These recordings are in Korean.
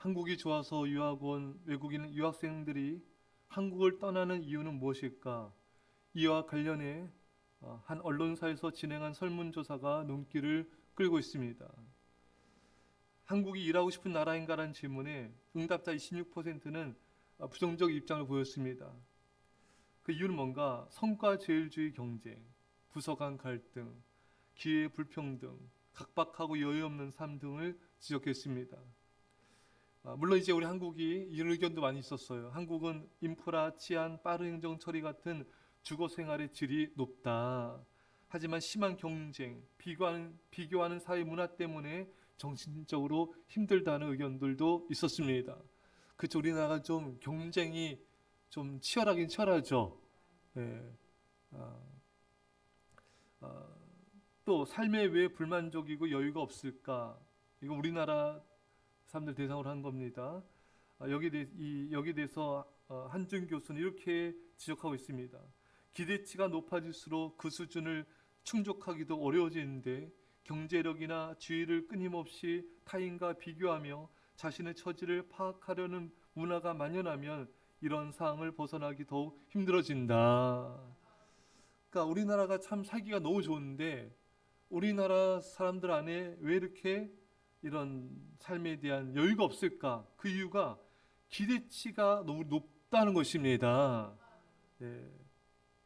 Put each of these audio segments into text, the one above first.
한국이 좋아서 유학 온 외국인 유학생들이 한국을 떠나는 이유는 무엇일까? 이와 관련해 어, 한 언론사에서 진행한 설문조사가 눈길을 끌고 있습니다. 한국이 일하고 싶은 나라인가라는 질문에 응답자 26%는 어, 부정적 입장을 보였습니다. 그 이유는 뭔가 성과제일주의 경쟁, 부서 간 갈등, 기회 불평등, 각박하고 여유 없는 삶 등을 지적했습니다. 아, 물론 이제 우리 한국이 이런 의견도 많이 있었어요. 한국은 인프라, 치안, 빠른 행정 처리 같은 주거 생활의 질이 높다. 하지만 심한 경쟁, 비교하는, 비교하는 사회 문화 때문에 정신적으로 힘들다는 의견들도 있었습니다. 그쵸 우리나라가 좀 경쟁이 좀 치열하긴 치열하죠. 예. 아, 아, 또 삶에 왜 불만족이고 여유가 없을까? 이거 우리나라 사람들 대상으로 한 겁니다. 아, 여기 대, 이 여기 대해서 어, 한준 교수는 이렇게 지적하고 있습니다. 기대치가 높아질수록 그 수준을 충족하기도 어려워지는데 경제력이나 지위를 끊임없이 타인과 비교하며 자신의 처지를 파악하려는 문화가 만연하면 이런 상황을 벗어나기 더욱 힘들어진다. 그러니까 우리나라가 참 살기가 너무 좋은데 우리나라 사람들 안에 왜 이렇게 이런 삶에 대한 여유가 없을까? 그 이유가 기대치가 너무 높다는 것입니다. 예.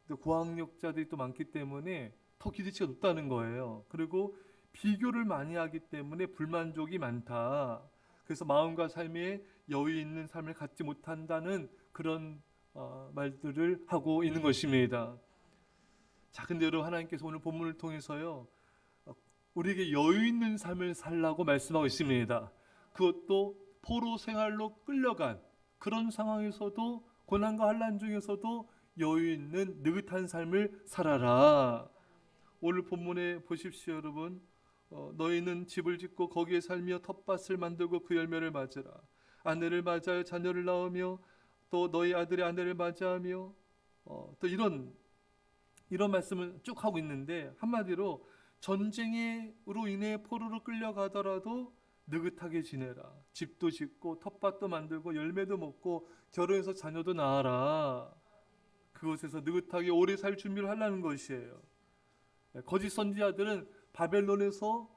또 고학력자들이 또 많기 때문에 더 기대치가 높다는 거예요. 그리고 비교를 많이 하기 때문에 불만족이 많다. 그래서 마음과 삶에 여유 있는 삶을 갖지 못한다는 그런 어, 말들을 하고 있는 것입니다. 자, 근데 여러분 하나님께서 오늘 본문을 통해서요. 어, 우리에게 여유 있는 삶을 살라고 말씀하고 있습니다. 그것도 포로 생활로 끌려간 그런 상황에서도 고난과 환란 중에서도 여유 있는 느긋한 삶을 살아라. 오늘 본문에 보십시오, 여러분. 어, 너희는 집을 짓고 거기에 살며 텃밭을 만들고 그 열매를 맞으라. 아내를 맞아요, 자녀를 낳으며 또 너희 아들의 아내를 맞이하며 어, 또 이런 이런 말씀을 쭉 하고 있는데 한마디로 전쟁으로 인해 포로로 끌려가더라도 느긋하게 지내라. 집도 짓고 텃밭도 만들고 열매도 먹고 결혼해서 자녀도 낳아라. 그곳에서 느긋하게 오래 살 준비를 하라는 것이에요. 네, 거짓 선지자들은 바벨론에서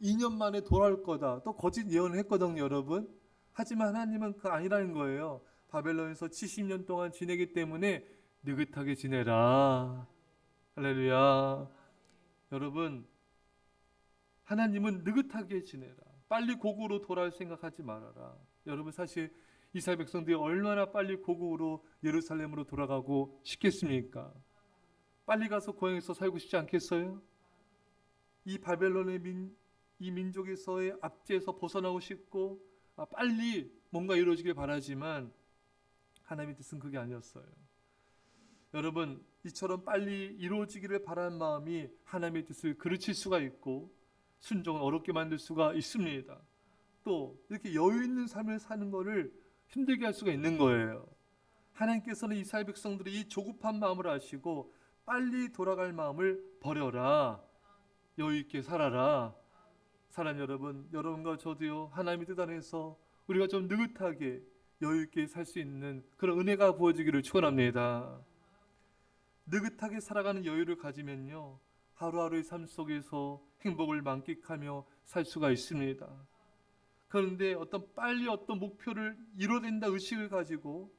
2년 만에 돌아올 거다. 또 거짓 예언을 했거든요, 여러분. 하지만 하나님은 그 아니라는 거예요. 바벨론에서 70년 동안 지내기 때문에 느긋하게 지내라. 할렐루야. 여러분, 하나님은 느긋하게 지내라. 빨리 고국으로 돌아올 생각하지 말아라. 여러분 사실 이스라엘 백성들이 얼마나 빨리 고국으로 예루살렘으로 돌아가고 싶겠습니까? 빨리 가서 고향에서 살고 싶지 않겠어요? 이 바벨론의 민, 이 민족에서의 압제에서 벗어나고 싶고 아, 빨리 뭔가 이루어지길 바라지만 하나님의 뜻은 그게 아니었어요. 여러분 이처럼 빨리 이루어지기를 바라는 마음이 하나님의 뜻을 그르칠 수가 있고 순종을 어렵게 만들 수가 있습니다. 또 이렇게 여유 있는 삶을 사는 것을 힘들게 할 수가 있는 거예요. 하나님께서는 이스라엘 백성들이 이 조급한 마음을 아시고 빨리 돌아갈 마음을 버려라. 여유 있게 살아라. 사랑 여러분, 여러분과 저도요. 하나님의 뜻 안에서 우리가 좀 느긋하게 여유 있게 살 수 있는 그런 은혜가 부어지기를 축원합니다. 느긋하게 살아가는 여유를 가지면요. 하루하루의 삶 속에서 행복을 만끽하며 살 수가 있습니다. 그런데 어떤 빨리 어떤 목표를 이뤄낸다 의식을 가지고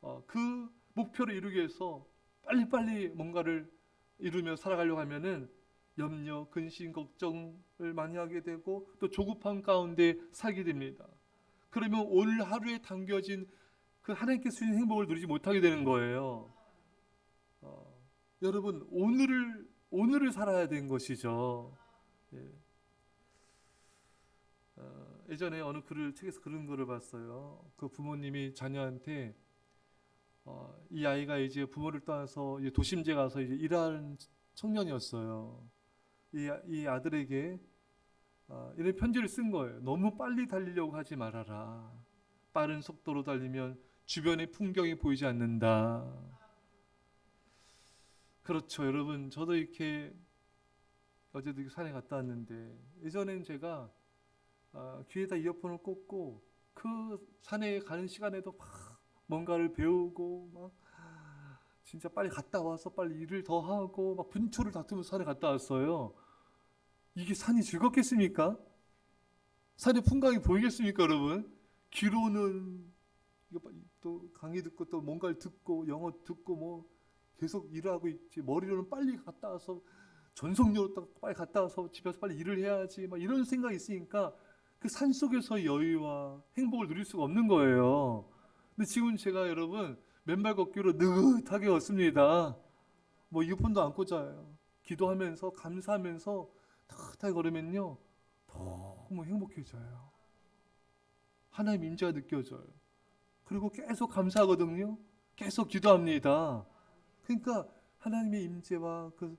어, 그 목표를 이루기 위해서 빨리빨리 뭔가를 이루며 살아가려고 하면은 염려, 근심, 걱정을 많이 하게 되고 또 조급함 가운데 살게 됩니다. 그러면 오늘 하루에 담겨진 그 하나님께 주신 행복을 누리지 못하게 되는 거예요. 어, 여러분 오늘을 오늘을 살아야 되는 것이죠. 예. 어, 예전에 어느 글을 책에서 그런 글을 봤어요. 그 부모님이 자녀한테 어, 이 아이가 이제 부모를 떠나서 이제 도심지에 가서 이제 일하는 청년이었어요. 이, 아- 이 아들에게 어, 이런 편지를 쓴 거예요. 너무 빨리 달리려고 하지 말아라. 빠른 속도로 달리면 주변의 풍경이 보이지 않는다. 그렇죠, 여러분. 저도 이렇게 어제도 산에 갔다 왔는데 예전엔 제가 아, 귀에다 이어폰을 꽂고 그 산에 가는 시간에도 막 뭔가를 배우고 막 진짜 빨리 갔다 와서 빨리 일을 더 하고 막 분초를 다투면서 산에 갔다 왔어요. 이게 산이 즐겁겠습니까? 산의 풍광이 보이겠습니까, 여러분? 귀로는 또 강의 듣고 또 뭔가를 듣고 영어 듣고 뭐 계속 일을 하고 있지 머리로는 빨리 갔다 와서 전속력으로 딱 빨리 갔다 와서 집에서 빨리 일을 해야지 막 이런 생각이 있으니까 그 산 속에서 여유와 행복을 누릴 수가 없는 거예요. 근데 지금 제가 여러분 맨발 걷기로 느긋하게 걷습니다. 뭐 이어폰도 안 꽂아요. 기도하면서 감사하면서 느긋하게 걸으면요 너무 행복해져요. 하나님 임재가 느껴져요. 그리고 계속 감사하거든요. 계속 기도합니다. 그러니까 하나님의 임재와 그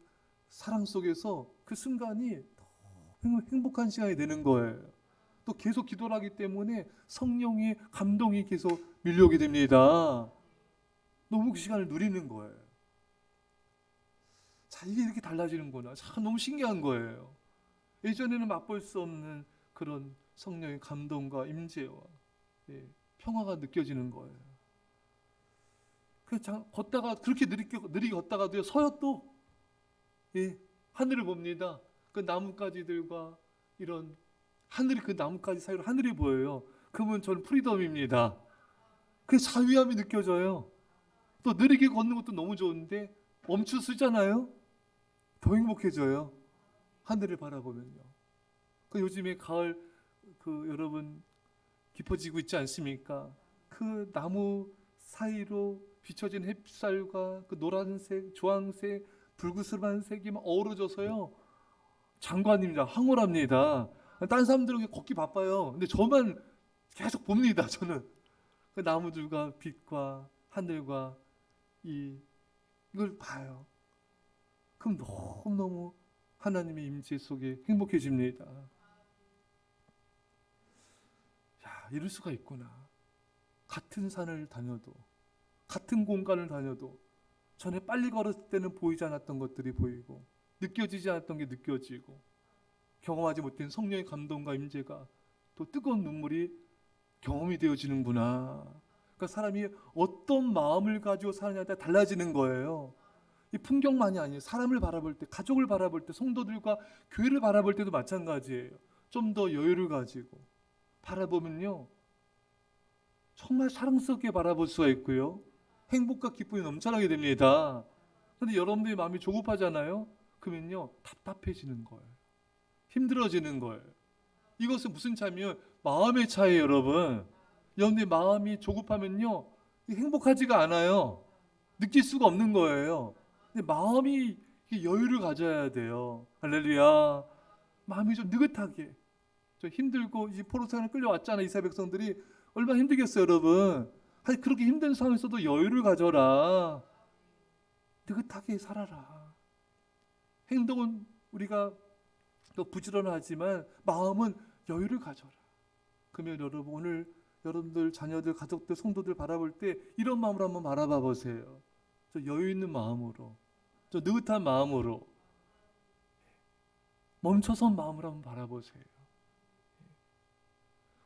사랑 속에서 그 순간이 행복한 시간이 되는 거예요. 또 계속 기도를 하기 때문에 성령의 감동이 계속 밀려오게 됩니다. 너무 그 시간을 누리는 거예요. 자, 이게 이렇게 달라지는구나. 참 너무 신기한 거예요. 예전에는 맛볼 수 없는 그런 성령의 감동과 임재와 예, 평화가 느껴지는 거예요. 그 자, 걷다가 그렇게 느리게 느리게 걷다가도요 서요 또 예, 하늘을 봅니다. 그 나뭇가지들과 이런 하늘이 그 나뭇가지 사이로 하늘이 보여요. 그러면 저는 프리덤입니다. 그 자유함이 느껴져요. 또 느리게 걷는 것도 너무 좋은데 멈추 쓰잖아요. 더 행복해져요. 하늘을 바라보면요. 그 요즘에 가을 그 여러분 깊어지고 있지 않습니까? 그 나무 사이로 비춰진 햇살과 그 노란색, 주황색, 붉으스름한 색이 막 어우러져서요. 장관입니다. 황홀합니다. 딴 사람들은 걷기 바빠요. 근데 저만 계속 봅니다. 저는 그 나무들과 빛과 하늘과 이 이걸 봐요. 그럼 너무 너무 하나님의 임재 속에 행복해집니다. 야, 이럴 수가 있구나. 같은 산을 다녀도 같은 공간을 다녀도 전에 빨리 걸었을 때는 보이지 않았던 것들이 보이고 느껴지지 않았던 게 느껴지고 경험하지 못한 성령의 감동과 임재가 또 뜨거운 눈물이 경험이 되어지는구나. 그러니까 사람이 어떤 마음을 가지고 사느냐에 따라 달라지는 거예요. 이 풍경만이 아니에요. 사람을 바라볼 때, 가족을 바라볼 때, 성도들과 교회를 바라볼 때도 마찬가지예요. 좀 더 여유를 가지고 바라보면요. 정말 사랑스럽게 바라볼 수가 있고요. 행복과 기쁨이 넘쳐나게 됩니다. 근데 여러분들의 마음이 조급하잖아요. 그러면요. 답답해지는 거예요. 힘들어지는 거예요. 이것은 무슨 차이면 마음의 차이예요, 여러분. 여러분의 마음이 조급하면요. 행복하지가 않아요. 느낄 수가 없는 거예요. 근데 마음이 여유를 가져야 돼요. 할렐루야. 마음이 좀 느긋하게. 좀 힘들고 이제 포로산에 끌려왔잖아요. 이스라엘 백성들이 얼마나 힘들겠어요, 여러분. 아니 그렇게 힘든 상황에서도 여유를 가져라. 느긋하게 살아라. 행동은 우리가 또 부지런하지만 마음은 여유를 가져라. 그러면 여러분 오늘 여러분들 자녀들 가족들 성도들 바라볼 때 이런 마음으로 한번 바라봐 보세요. 저 여유 있는 마음으로, 저 느긋한 마음으로 멈춰선 마음으로 한번 바라보세요.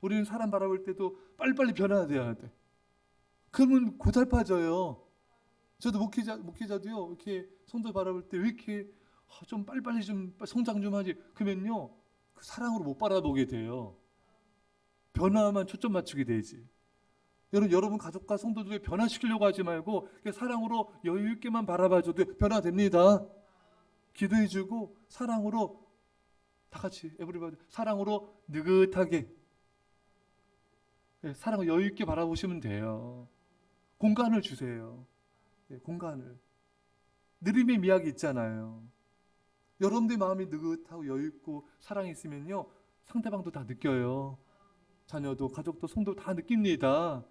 우리는 사람 바라볼 때도 빨리빨리 변화돼야 돼. 그러면 고달파져요. 저도 목회자 목회자도요 이렇게 성도 바라볼 때 왜 이렇게 아, 좀 빨리빨리 좀 성장 좀 하지 그러면요 그 사랑으로 못 바라보게 돼요. 변화만 초점 맞추게 되지. 여러분 여러분 가족과 성도들을 변화시키려고 하지 말고 사랑으로 여유 있게만 바라봐줘도 변화됩니다. 기도해주고 사랑으로 다 같이 에브리바디 사랑으로 느긋하게 예, 사랑을 여유 있게 바라보시면 돼요. 공간을 주세요. 예, 공간을 느림의 미학이 있잖아요. 여러분들 마음이 느긋하고 여유 있고 사랑이 있으면요 상대방도 다 느껴요. 자녀도 가족도 성도 다 느낍니다.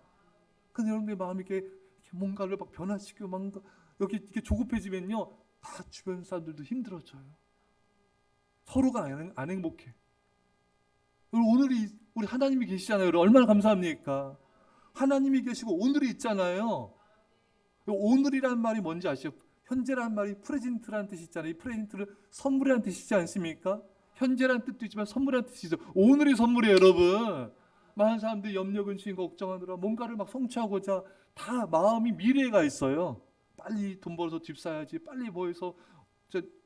근데 여러분들 마음이 이렇게, 뭔가를 막 변화시키고 뭔가 여기 이렇게 조급해지면요 다 주변 사람들도 힘들어져요. 서로가 안, 안 행복해. 오늘이 우리 하나님이 계시잖아요. 얼마나 감사합니까? 하나님이 계시고 오늘이 있잖아요. 오늘이란 말이 뭔지 아시죠? 현재란 말이 프레젠트라는 뜻이 있잖아요. 이 프레젠트는 선물이라는 뜻이지 않습니까? 현재라는 뜻도 있지만 선물이라는 뜻이죠. 오늘이 선물이에요, 여러분. 많은 사람들이 염려 근심 걱정하느라 뭔가를 막 성취하고자 다 마음이 미래가 있어요. 빨리 돈 벌어서 집 사야지. 빨리 저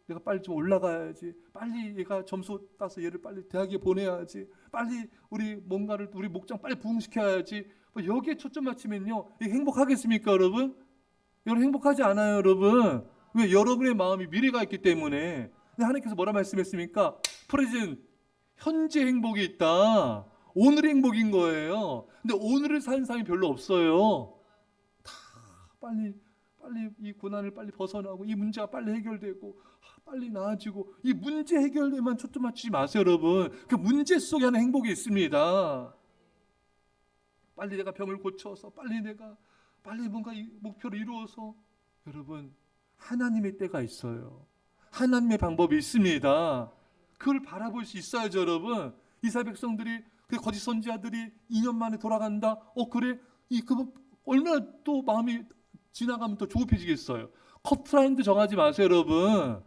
내가 빨리 좀 올라가야지. 빨리 얘가 점수 따서 얘를 빨리 대학에 보내야지. 빨리 우리 뭔가를 우리 목장 빨리 부흥시켜야지. 뭐 여기에 초점 맞추면요. 행복하겠습니까, 여러분? 여러분 행복하지 않아요, 여러분. 왜 여러분의 마음이 미래가 있기 때문에. 근데 하나님께서 뭐라 말씀했습니까? 프레젠 현재 행복이 있다. 오늘의 행복인 거예요. 근데 오늘을 사는 사람이 별로 없어요. 다 빨리 빨리 이 고난을 빨리 벗어나고 이 문제가 빨리 해결되고 아, 빨리 나아지고 이 문제 해결에만 초점 맞추지 마세요, 여러분. 그 문제 속에 하는 행복이 있습니다. 빨리 내가 병을 고쳐서 빨리 내가 빨리 뭔가 이 목표를 이루어서 여러분 하나님의 때가 있어요. 하나님의 방법이 있습니다. 그걸 바라볼 수 있어야죠, 여러분. 이스라엘 백성들이 그 거짓 선지자들이 2년 만에 돌아간다. 어 그래? 이 그분 얼마나 또 마음이 지나가면 또 조급해지겠어요. 커트라인도 정하지 마세요, 여러분.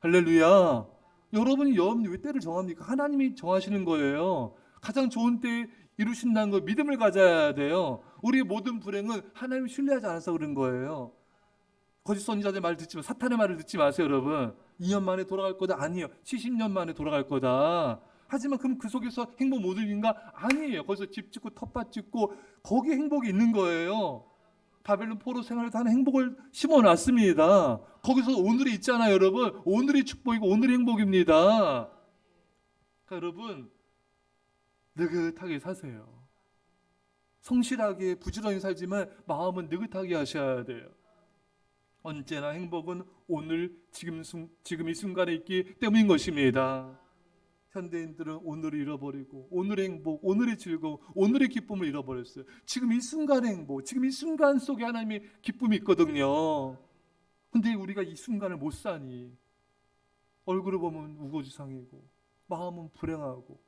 할렐루야. 여러분이 여러분이 왜 때를 정합니까? 하나님이 정하시는 거예요. 가장 좋은 때에 이루신다는 거 믿음을 가져야 돼요. 우리의 모든 불행은 하나님을 신뢰하지 않아서 그런 거예요. 거짓 선지자들 말 듣지 마. 사탄의 말을 듣지 마세요, 여러분. 2년 만에 돌아갈 거다. 아니에요. 70년 만에 돌아갈 거다. 하지만 그럼 그 속에서 행복 못 누린가? 아니에요. 거기서 집 짓고 텃밭 짓고 거기에 행복이 있는 거예요. 바벨론 포로 생활에서 하는 행복을 심어 놨습니다. 거기서 오늘이 있잖아요, 여러분. 오늘이 축복이고 오늘이 행복입니다. 그러니까 여러분 느긋하게 사세요. 성실하게 부지런히 살지만 마음은 느긋하게 하셔야 돼요. 언제나 행복은 오늘 지금 순, 지금 이 순간에 있기 때문인 것입니다. 현대인들은 오늘을 잃어버리고 오늘의 행복, 오늘의 즐거움, 오늘의 기쁨을 잃어버렸어요. 지금 이 순간의 행복, 지금 이 순간 속에 하나님의 기쁨이 있거든요. 근데 우리가 이 순간을 못 사니 얼굴을 보면 우거지상이고 마음은 불행하고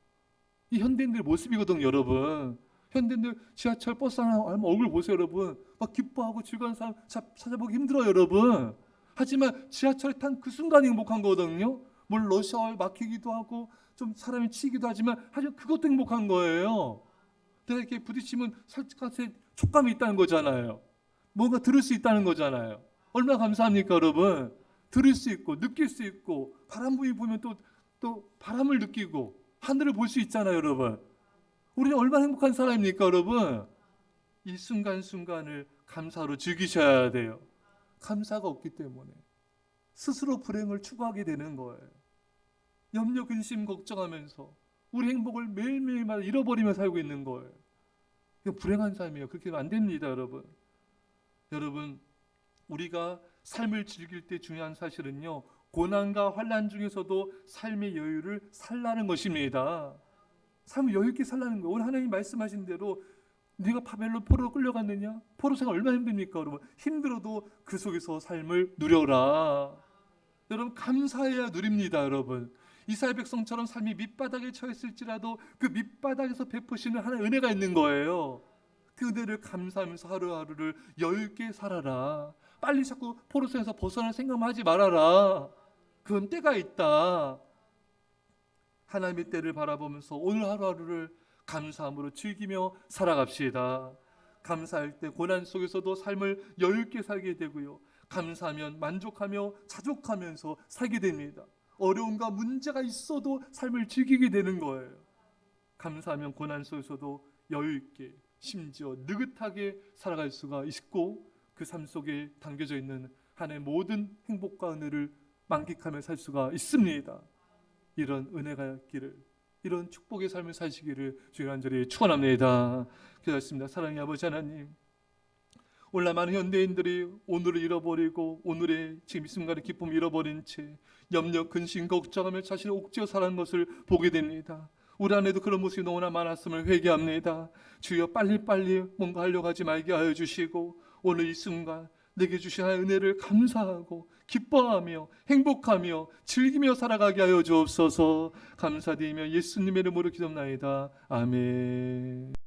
이 현대인들 모습이거든요, 여러분. 현대인들 지하철 버스 하나 얼굴 보세요, 여러분. 막 기뻐하고 즐거운 사람 자- 찾아보기 힘들어요, 여러분. 하지만 지하철에 탄그 순간이 행복한 거거든요. 물론 러시아에 막히기도 하고 좀 사람이 치기도 하지만 하지만 그것도 행복한 거예요. 내가 이렇게 부딪히면 살짝의 촉감이 있다는 거잖아요. 뭔가 들을 수 있다는 거잖아요. 얼마나 감사합니까, 여러분? 들을 수 있고 느낄 수 있고 바람 부위 보면 또 또 바람을 느끼고 하늘을 볼 수 있잖아요, 여러분. 우리는 얼마나 행복한 사람입니까, 여러분? 이 순간순간을 감사로 즐기셔야 돼요. 감사가 없기 때문에 스스로 불행을 추구하게 되는 거예요. 염려, 근심, 걱정하면서 우리 행복을 매일매일마다 잃어버리며 살고 있는 거예요. 이거 불행한 삶이에요. 그렇게 안 됩니다, 여러분. 여러분, 우리가 삶을 즐길 때 중요한 사실은요. 고난과 환란 중에서도 삶의 여유를 살라는 것입니다. 삶을 여유 있게 살라는 거예요. 오늘 하나님 말씀하신 대로 네가 바벨론 포로로 끌려갔느냐? 포로 생활 얼마나 힘듭니까, 여러분? 힘들어도 그 속에서 삶을 누려라. 여러분 감사해야 누립니다, 여러분. 이스라엘 백성처럼 삶이 밑바닥에 처했을지라도 그 밑바닥에서 베푸시는 하나의 은혜가 있는 거예요. 그 은혜를 감사하면서 하루하루를 여유 있게 살아라. 빨리 자꾸 포로선에서 벗어날 생각만 하지 말아라. 그건 때가 있다. 하나님의 때를 바라보면서 오늘 하루하루를 감사함으로 즐기며 살아갑시다. 감사할 때 고난 속에서도 삶을 여유 있게 살게 되고요. 감사하면 만족하며 자족하면서 살게 됩니다. 어려움과 문제가 있어도 삶을 즐기게 되는 거예요. 감사하면 고난 속에서도 여유 있게 심지어 느긋하게 살아갈 수가 있고 그 삶 속에 담겨져 있는 하나의 모든 행복과 은혜를 만끽하며 살 수가 있습니다. 이런 은혜가 있기를 이런 축복의 삶을 사시기를 주의 간절히 축원합니다. 기도했습니다. 사랑의 아버지 하나님 오늘 많은 현대인들이 오늘을 잃어버리고 오늘의 지금 이 순간의 기쁨을 잃어버린 채 염려, 근심, 걱정하며 자신을 옥죄어 살아가는 것을 보게 됩니다. 우리 안에도 그런 모습이 너무나 많았음을 회개합니다. 주여 빨리빨리 뭔가 하려고 하지 말게 하여 주시고 오늘 이 순간 내게 주신 은혜를 감사하고 기뻐하며 행복하며 즐기며 살아가게 하여 주옵소서 감사드리며 예수님의 이름으로 기도합나이다. 아멘